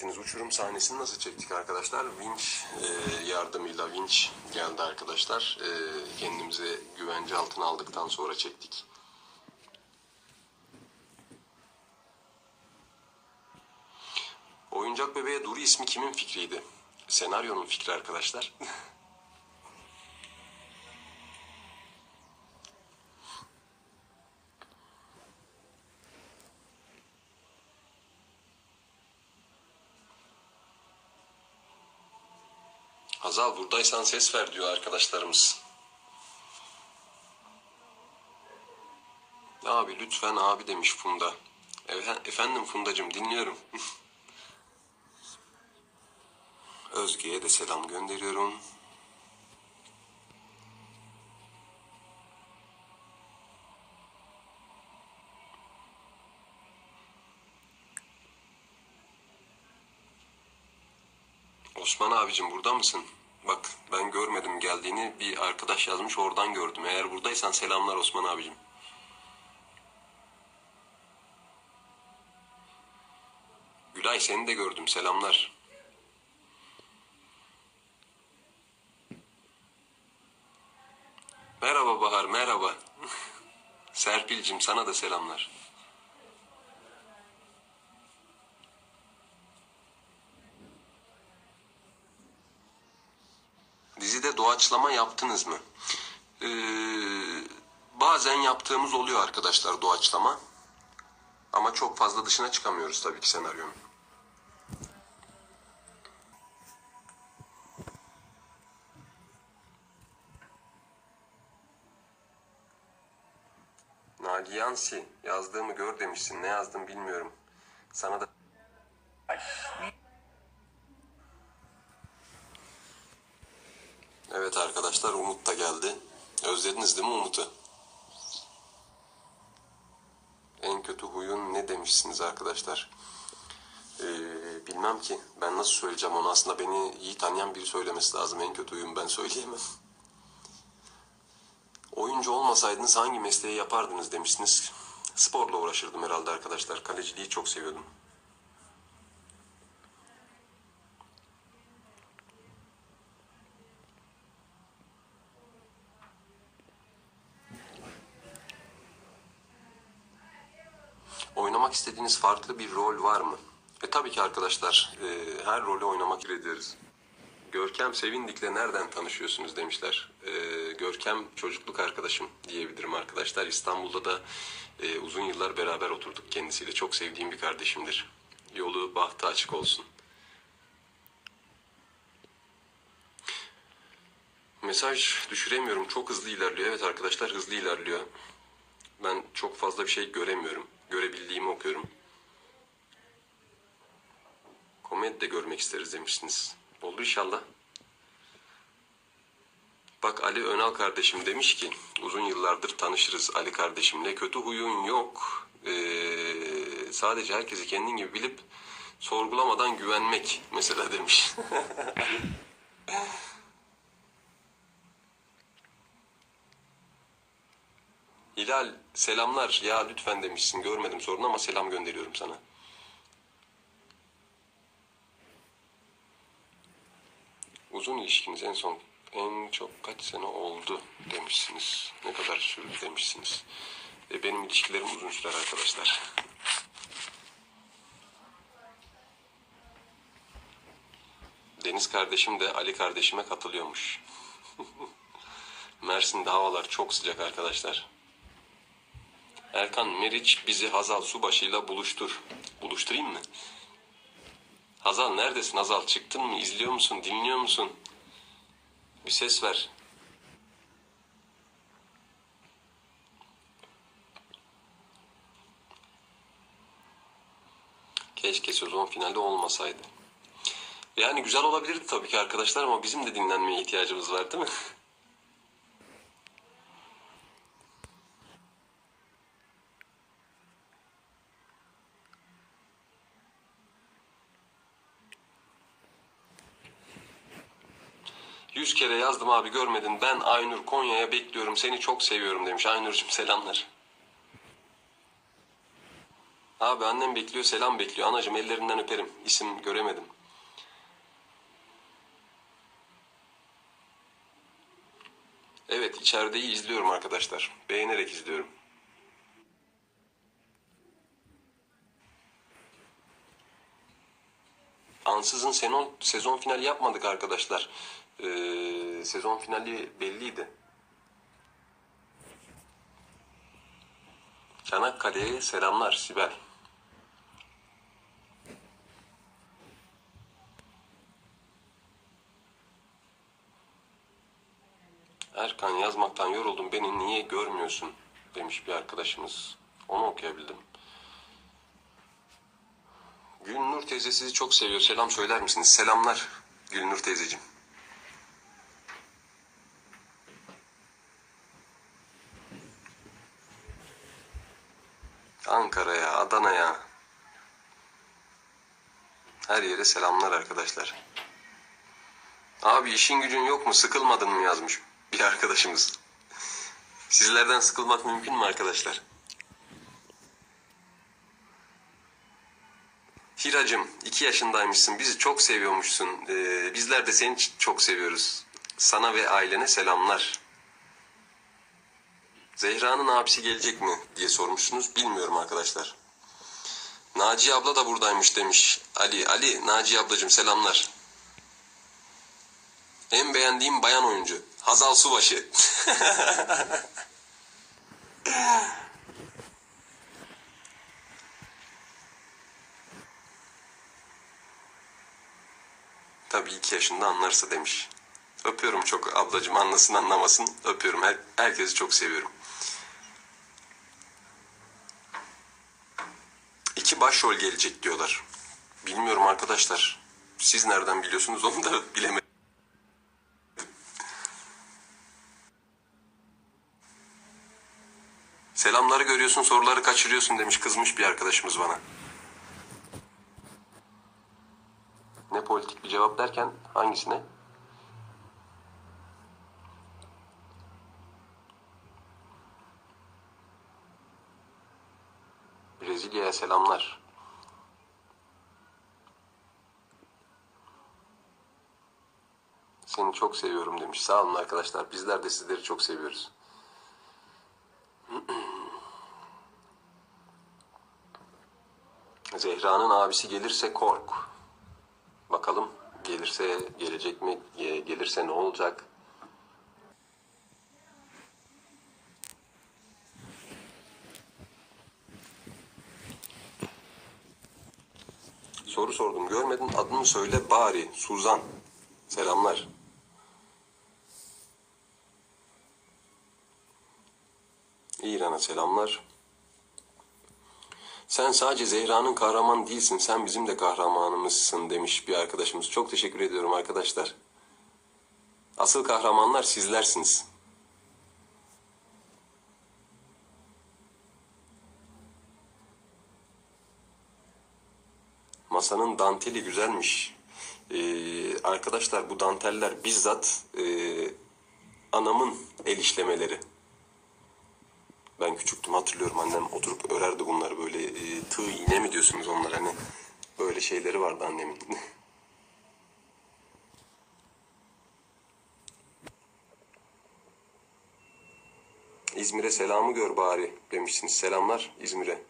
bahsettiğiniz uçurum sahnesini nasıl çektik arkadaşlar? Vinç e, yardımıyla vinç geldi arkadaşlar. E, kendimizi güvence altına aldıktan sonra çektik. Oyuncak bebeğe Duri ismi kimin fikriydi? Senaryonun fikri arkadaşlar. Hazal buradaysan ses ver diyor arkadaşlarımız. Abi lütfen abi demiş Funda. Efe- Efendim Fundacığım dinliyorum. Özge'ye de selam gönderiyorum. Osman abicim burada mısın? Bak ben görmedim geldiğini bir arkadaş yazmış oradan gördüm. Eğer buradaysan selamlar Osman abicim. Gülay seni de gördüm selamlar. Merhaba Bahar merhaba. Serpil'cim sana da selamlar. Dizide doğaçlama yaptınız mı? Ee, bazen yaptığımız oluyor arkadaşlar doğaçlama. Ama çok fazla dışına çıkamıyoruz tabii ki senaryonun. Nagiyansi yazdığımı gör demişsin. Ne yazdım bilmiyorum. Sana da Evet arkadaşlar Umut da geldi. Özlediniz değil mi Umut'u? En kötü huyun ne demişsiniz arkadaşlar? Ee, bilmem ki. Ben nasıl söyleyeceğim onu. Aslında beni iyi tanıyan biri söylemesi lazım. En kötü huyum ben söyleyemem. Oyuncu olmasaydınız hangi mesleği yapardınız demişsiniz. Sporla uğraşırdım herhalde arkadaşlar. Kaleciliği çok seviyordum. Oynamak istediğiniz farklı bir rol var mı? E tabii ki arkadaşlar e, her rolü oynamak ederiz. Görkem Sevindik'le nereden tanışıyorsunuz demişler. E, Görkem çocukluk arkadaşım diyebilirim arkadaşlar. İstanbul'da da e, uzun yıllar beraber oturduk kendisiyle. Çok sevdiğim bir kardeşimdir. Yolu bahtı açık olsun. Mesaj düşüremiyorum. Çok hızlı ilerliyor. Evet arkadaşlar hızlı ilerliyor. Ben çok fazla bir şey göremiyorum. Görebildiğimi okuyorum. Komedi de görmek isteriz demişsiniz. Olur inşallah. Bak Ali Önal kardeşim demiş ki uzun yıllardır tanışırız Ali kardeşimle. Kötü huyun yok. Ee, sadece herkesi kendin gibi bilip sorgulamadan güvenmek mesela demiş. Hilal selamlar ya lütfen demişsin görmedim sorunu ama selam gönderiyorum sana. Uzun ilişkiniz en son en çok kaç sene oldu demişsiniz. Ne kadar sürdü demişsiniz. E, benim ilişkilerim uzun sürer arkadaşlar. Deniz kardeşim de Ali kardeşime katılıyormuş. Mersin'de havalar çok sıcak arkadaşlar. Erkan Meriç bizi Hazal Subaşı'yla buluştur. Buluşturayım mı? Hazal neredesin Hazal? Çıktın mı? İzliyor musun? Dinliyor musun? Bir ses ver. Keşke sezon finali olmasaydı. Yani güzel olabilirdi tabii ki arkadaşlar ama bizim de dinlenmeye ihtiyacımız var değil mi? Yüz kere yazdım abi görmedin. Ben Aynur Konya'ya bekliyorum. Seni çok seviyorum demiş. Aynur'cum selamlar. Abi annem bekliyor selam bekliyor. Anacığım ellerinden öperim. İsim göremedim. Evet içerideyi izliyorum arkadaşlar. Beğenerek izliyorum. Ansızın sezon, sezon finali yapmadık arkadaşlar. Ee, sezon finali belliydi. Çanakkale'ye selamlar Sibel. Erkan yazmaktan yoruldum beni niye görmüyorsun demiş bir arkadaşımız. Onu okuyabildim. Gülnur teyze sizi çok seviyor. Selam söyler misiniz? Selamlar Gülnur teyzeciğim. Ankara'ya, Adana'ya. Her yere selamlar arkadaşlar. Abi işin gücün yok mu? Sıkılmadın mı yazmış bir arkadaşımız. Sizlerden sıkılmak mümkün mü arkadaşlar? Hiracım, iki yaşındaymışsın. Bizi çok seviyormuşsun. Ee, bizler de seni çok seviyoruz. Sana ve ailene selamlar. Zehra'nın abisi gelecek mi diye sormuşsunuz. Bilmiyorum arkadaşlar. Naciye abla da buradaymış demiş. Ali, Ali, Naciye ablacığım selamlar. En beğendiğim bayan oyuncu. Hazal Subaşı. Tabii iki yaşında anlarsa demiş. Öpüyorum çok ablacığım anlasın anlamasın. Öpüyorum. Her, herkesi çok seviyorum. İki başrol gelecek diyorlar. Bilmiyorum arkadaşlar. Siz nereden biliyorsunuz onu da bilemedim. Selamları görüyorsun soruları kaçırıyorsun demiş kızmış bir arkadaşımız bana. Ne politik bir cevap derken hangisine? Brezilya'ya selamlar. Seni çok seviyorum demiş. Sağ olun arkadaşlar. Bizler de sizleri çok seviyoruz. Zehra'nın abisi gelirse kork. Bakalım gelirse gelecek mi? Ge- Gelirse ne olacak? Soru sordum. Görmedin adını söyle bari. Suzan. Selamlar. İran'a selamlar. Sen sadece Zehra'nın kahraman değilsin, sen bizim de kahramanımızsın demiş bir arkadaşımız. Çok teşekkür ediyorum arkadaşlar. Asıl kahramanlar sizlersiniz. Masanın danteli güzelmiş. Ee, arkadaşlar bu danteller bizzat e, anamın el işlemeleri. Ben küçüktüm hatırlıyorum annem oturup örerdi bunları böyle e, tığ iğne mi diyorsunuz onlar hani böyle şeyleri vardı annemin. İzmir'e selamı gör bari demişsiniz. Selamlar İzmir'e.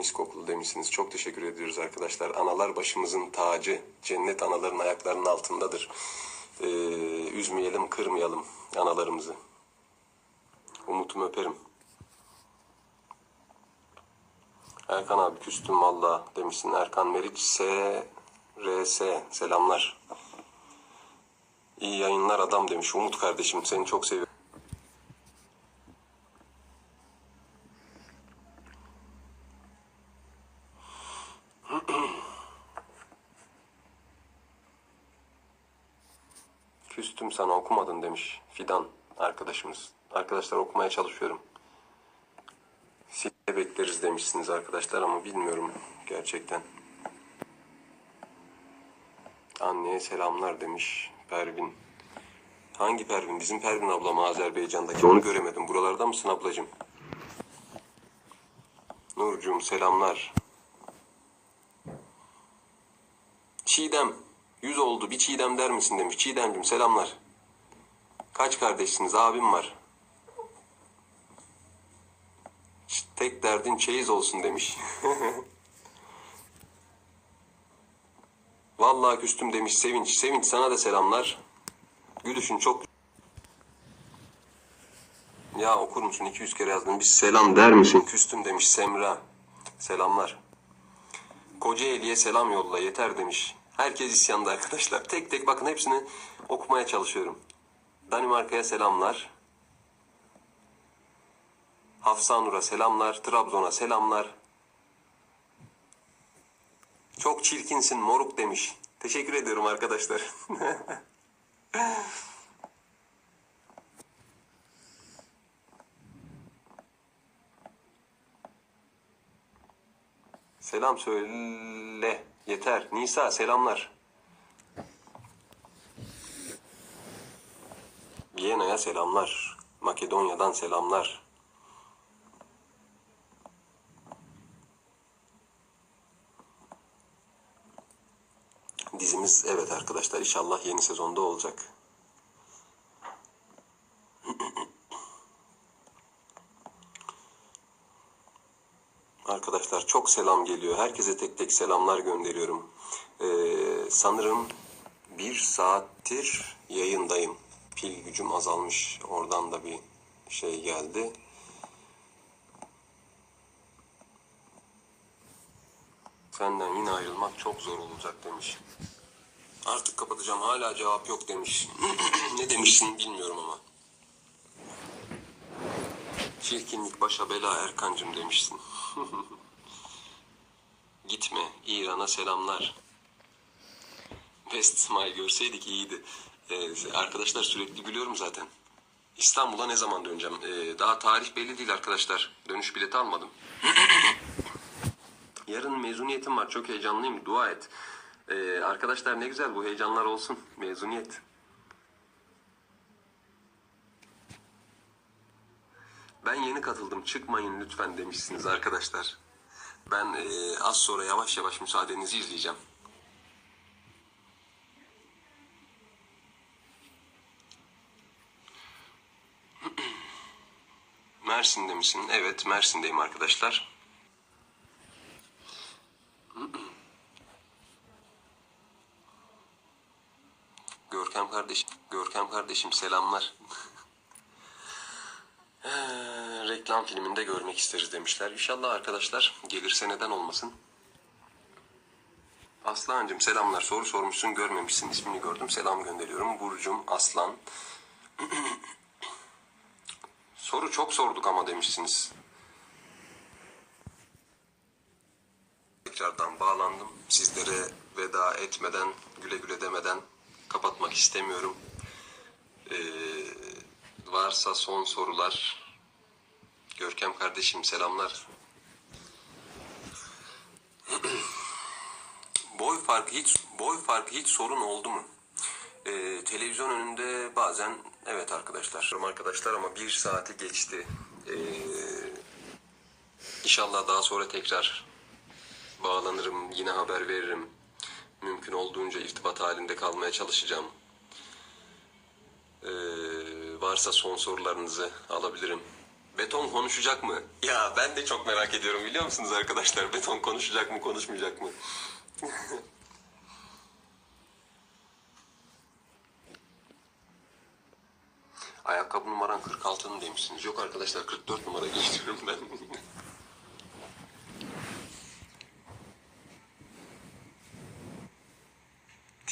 Mis kokulu demişsiniz. Çok teşekkür ediyoruz arkadaşlar. Analar başımızın tacı. Cennet anaların ayaklarının altındadır. Ee, üzmeyelim, kırmayalım analarımızı. Umut'umu öperim. Erkan abi küstüm valla demişsin. Erkan Meriç S RS selamlar. İyi yayınlar adam demiş. Umut kardeşim seni çok seviyorum. Küstüm sana okumadın demiş Fidan arkadaşımız. Arkadaşlar okumaya çalışıyorum. Size bekleriz demişsiniz arkadaşlar ama bilmiyorum gerçekten. Anneye selamlar demiş Pervin. Hangi Pervin? Bizim Pervin abla mı Azerbaycan'daki? Onu göremedim. Buralarda mısın ablacığım? Nurcuğum selamlar. Çiğdem. Yüz oldu. Bir Çiğdem der misin demiş. Çiğdemcim selamlar. Kaç kardeşsiniz? Abim var. Tek derdin çeyiz olsun demiş. Vallahi küstüm demiş Sevinç. Sevinç sana da selamlar. Gülüşün çok... Ya okur musun? 200 kere yazdım. Bir selam der misin? Küstüm demiş Semra. Selamlar. Kocaeli'ye selam yolla yeter demiş. Herkes isyanda arkadaşlar. Tek tek bakın hepsini okumaya çalışıyorum. Danimarka'ya selamlar. Hafsanur'a selamlar. Trabzon'a selamlar. Çok çirkinsin moruk demiş. Teşekkür ediyorum arkadaşlar. Selam söyle. Yeter. Nisa selamlar. Viyana'ya selamlar. Makedonya'dan selamlar. Dizimiz evet arkadaşlar inşallah yeni sezonda olacak. Arkadaşlar selam geliyor. Herkese tek tek selamlar gönderiyorum. Ee, sanırım bir saattir yayındayım. Pil gücüm azalmış. Oradan da bir şey geldi. Senden yine ayrılmak çok zor olacak demiş. Artık kapatacağım. Hala cevap yok demiş. ne demişsin bilmiyorum ama. Çirkinlik başa bela Erkancım demişsin. Gitme. İran'a selamlar. West Smile görseydik iyiydi. Ee, arkadaşlar sürekli gülüyorum zaten. İstanbul'a ne zaman döneceğim? Ee, daha tarih belli değil arkadaşlar. Dönüş bileti almadım. Yarın mezuniyetim var. Çok heyecanlıyım. Dua et. Ee, arkadaşlar ne güzel bu heyecanlar olsun. Mezuniyet. Ben yeni katıldım. Çıkmayın lütfen demişsiniz arkadaşlar. Ben e, az sonra yavaş yavaş müsaadenizi izleyeceğim. Mersin'de misin? Evet, Mersin'deyim arkadaşlar. Görkem kardeşim, Görkem kardeşim selamlar. Ee, reklam filminde görmek isteriz demişler. İnşallah arkadaşlar gelirse neden olmasın. Aslancım selamlar. Soru sormuşsun görmemişsin. ismini gördüm. Selam gönderiyorum. Burcum Aslan. Soru çok sorduk ama demişsiniz. Tekrardan bağlandım. Sizlere veda etmeden, güle güle demeden kapatmak istemiyorum. Ee, varsa son sorular. Görkem kardeşim selamlar. boy farkı hiç boy farkı hiç sorun oldu mu? Ee, televizyon önünde bazen evet arkadaşlar arkadaşlar ama bir saati geçti. Ee, inşallah daha sonra tekrar bağlanırım yine haber veririm. Mümkün olduğunca irtibat halinde kalmaya çalışacağım. Ee, varsa son sorularınızı alabilirim. Beton konuşacak mı? Ya ben de çok merak ediyorum biliyor musunuz arkadaşlar? Beton konuşacak mı konuşmayacak mı? Ayakkabı numaran 46'nın demişsiniz. Yok arkadaşlar 44 numara giyiyorum ben.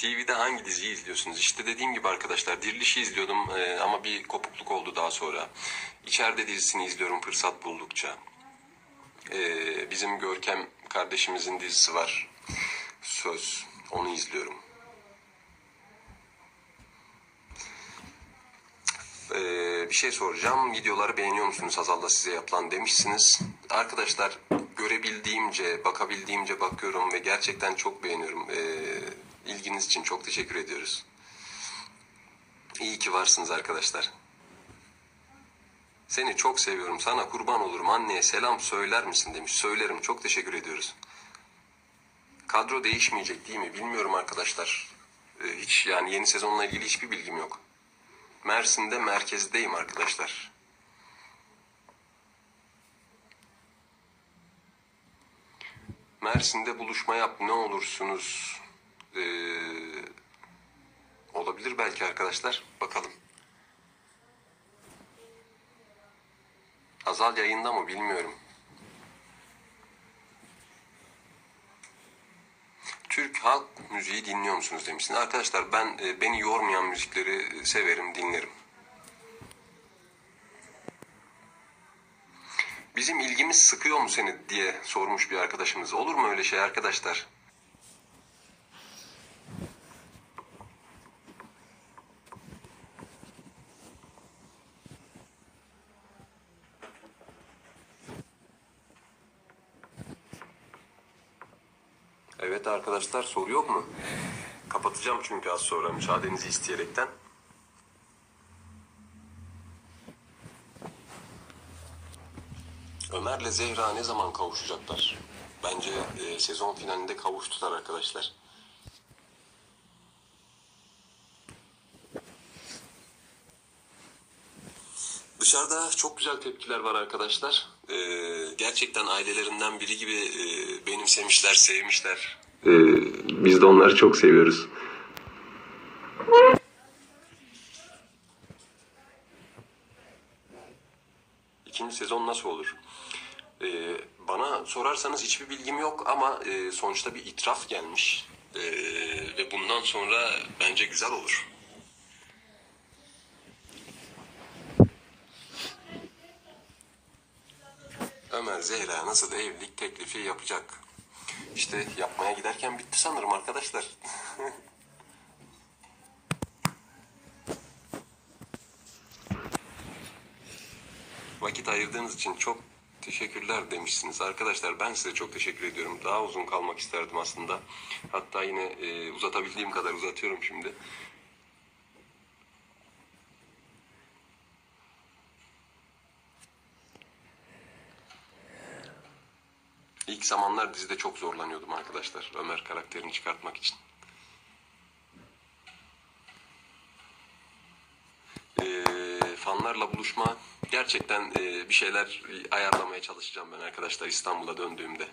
TV'de hangi diziyi izliyorsunuz? İşte dediğim gibi arkadaşlar Diriliş'i izliyordum e, ama bir kopukluk oldu daha sonra. İçeride dizisini izliyorum fırsat buldukça. E, bizim Görkem kardeşimizin dizisi var. Söz. Onu izliyorum. E, bir şey soracağım. Videoları beğeniyor musunuz? Hazal'da size yapılan demişsiniz. Arkadaşlar görebildiğimce, bakabildiğimce bakıyorum ve gerçekten çok beğeniyorum. E, ilgi ilginiz için çok teşekkür ediyoruz. İyi ki varsınız arkadaşlar. Seni çok seviyorum. Sana kurban olurum. Anneye selam söyler misin demiş. Söylerim. Çok teşekkür ediyoruz. Kadro değişmeyecek değil mi? Bilmiyorum arkadaşlar. Ee, hiç yani yeni sezonla ilgili hiçbir bilgim yok. Mersin'de merkezdeyim arkadaşlar. Mersin'de buluşma yap ne olursunuz. Ee, olabilir belki arkadaşlar. Bakalım. Azal yayında mı bilmiyorum. Türk halk müziği dinliyor musunuz demişsiniz. Arkadaşlar ben e, beni yormayan müzikleri severim, dinlerim. Bizim ilgimiz sıkıyor mu seni diye sormuş bir arkadaşımız. Olur mu öyle şey arkadaşlar? Evet arkadaşlar soru yok mu? Kapatacağım çünkü az sonra müsaadenizi isteyerekten. Ömer'le Zehra ne zaman kavuşacaklar? Bence e, sezon finalinde kavuştular arkadaşlar. Dışarıda çok güzel tepkiler var arkadaşlar. Ee, gerçekten ailelerinden biri gibi e, benimsemişler, sevmişler. Ee, biz de onları çok seviyoruz. İkinci sezon nasıl olur? Ee, bana sorarsanız hiçbir bilgim yok ama e, sonuçta bir itiraf gelmiş. Ee, ve bundan sonra bence güzel olur. Ömer Zehra nasıl evlilik teklifi yapacak? İşte yapmaya giderken bitti sanırım arkadaşlar. Vakit ayırdığınız için çok teşekkürler demişsiniz. Arkadaşlar ben size çok teşekkür ediyorum. Daha uzun kalmak isterdim aslında. Hatta yine e, uzatabildiğim kadar uzatıyorum şimdi. Zamanlar dizide çok zorlanıyordum arkadaşlar. Ömer karakterini çıkartmak için. Ee, fanlarla buluşma gerçekten e, bir şeyler ayarlamaya çalışacağım ben arkadaşlar İstanbul'a döndüğümde.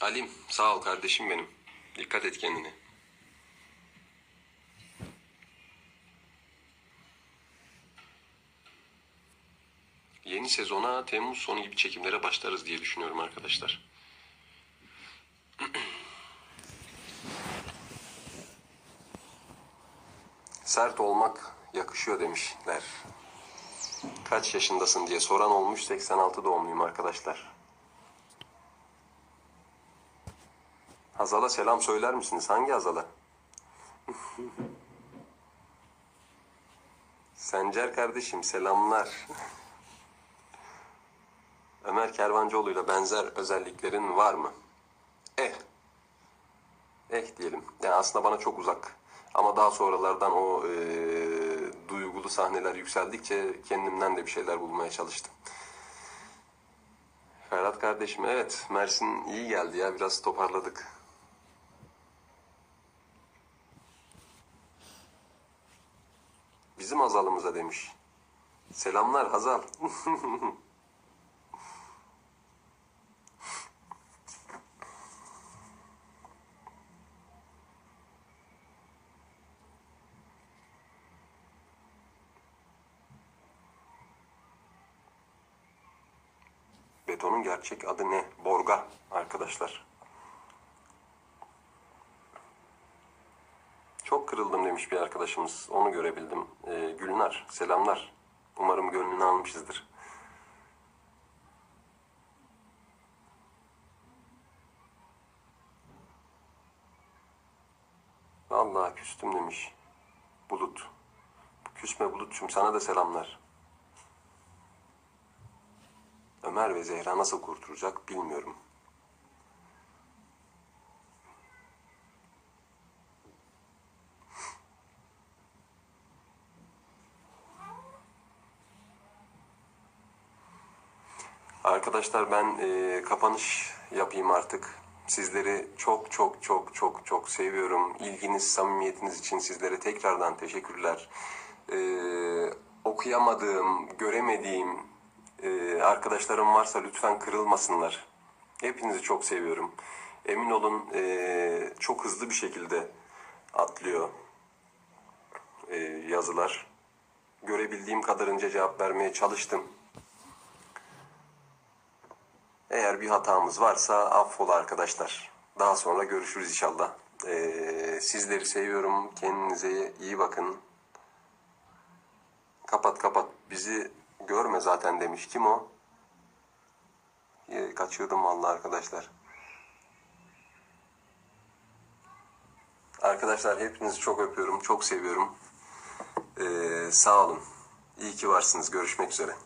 Alim sağ ol kardeşim benim. Dikkat et kendine. Yeni sezona Temmuz sonu gibi çekimlere başlarız diye düşünüyorum arkadaşlar. Sert olmak yakışıyor demişler. Kaç yaşındasın diye soran olmuş 86 doğumluyum arkadaşlar. Hazal'a selam söyler misiniz? Hangi Hazal'a? Sencer kardeşim selamlar. Ömer Kervancıoğlu'yla benzer özelliklerin var mı? Eh. Eh diyelim. Yani aslında bana çok uzak. Ama daha sonralardan o e, duygulu sahneler yükseldikçe kendimden de bir şeyler bulmaya çalıştım. Ferhat kardeşim evet Mersin iyi geldi ya biraz toparladık. Bizim Hazal'ımıza demiş. Selamlar Hazal. Betonun gerçek adı ne? Borga arkadaşlar. Çok kırıldım demiş bir arkadaşımız. Onu görebildim. Ee, Gülnar selamlar. Umarım gönlünü almışızdır. Vallahi küstüm demiş. Bulut. Küsme Bulut'cum sana da selamlar. Ömer ve Zehra nasıl kurtulacak bilmiyorum. Arkadaşlar ben e, kapanış yapayım artık. Sizleri çok çok çok çok çok seviyorum. İlginiz, samimiyetiniz için sizlere tekrardan teşekkürler. E, okuyamadığım, göremediğim, e, arkadaşlarım varsa lütfen kırılmasınlar. Hepinizi çok seviyorum. Emin olun e, çok hızlı bir şekilde atlıyor e, yazılar. Görebildiğim kadarınca cevap vermeye çalıştım. Eğer bir hatamız varsa affola arkadaşlar. Daha sonra görüşürüz inşallah. Ee, sizleri seviyorum. Kendinize iyi bakın. Kapat kapat. Bizi görme zaten demiş. Kim o? Kaçırdım vallahi arkadaşlar. Arkadaşlar hepinizi çok öpüyorum. Çok seviyorum. Ee, sağ olun. İyi ki varsınız. Görüşmek üzere.